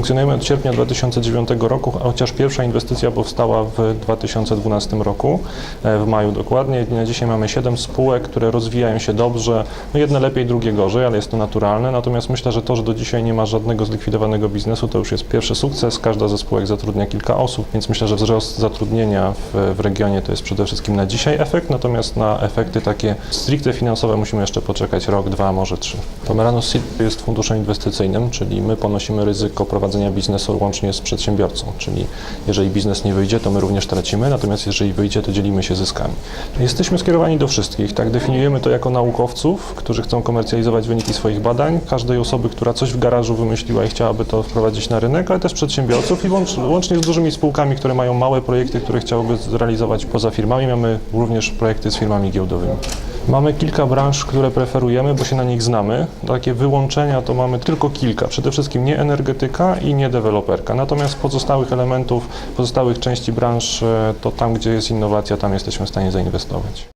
Funkcjonujemy od sierpnia 2009 roku, chociaż pierwsza inwestycja powstała w 2012 roku, e, w maju dokładnie. Na dzisiaj mamy 7 spółek, które rozwijają się dobrze. No jedne lepiej, drugie gorzej, ale jest to naturalne. Natomiast myślę, że to, że do dzisiaj nie ma żadnego zlikwidowanego biznesu, to już jest pierwszy sukces. Każda ze spółek zatrudnia kilka osób, więc myślę, że wzrost zatrudnienia w, w regionie to jest przede wszystkim na dzisiaj efekt, natomiast na efekty takie stricte finansowe musimy jeszcze poczekać rok, dwa, może trzy. Pomerano Seed jest funduszem inwestycyjnym, czyli my ponosimy ryzyko prowadzenia biznesu łącznie z przedsiębiorcą, czyli jeżeli biznes nie wyjdzie, to my również tracimy, natomiast jeżeli wyjdzie, to dzielimy się zyskami. Jesteśmy skierowani do wszystkich, tak definiujemy to jako naukowców, którzy chcą komercjalizować wyniki swoich badań, każdej osoby, która coś w garażu wymyśliła i chciałaby to wprowadzić na rynek, ale też przedsiębiorców i łącz, łącznie z dużymi spółkami, które mają małe projekty, które chciałyby zrealizować poza firmami. Mamy również projekty z firmami giełdowymi. Mamy kilka branż, które preferujemy, bo się na nich znamy. Takie wyłączenia to mamy tylko kilka. Przede wszystkim nie energetyka i nie deweloperka. Natomiast pozostałych elementów, pozostałych części branż, e, to tam, gdzie jest innowacja, tam jesteśmy w stanie zainwestować.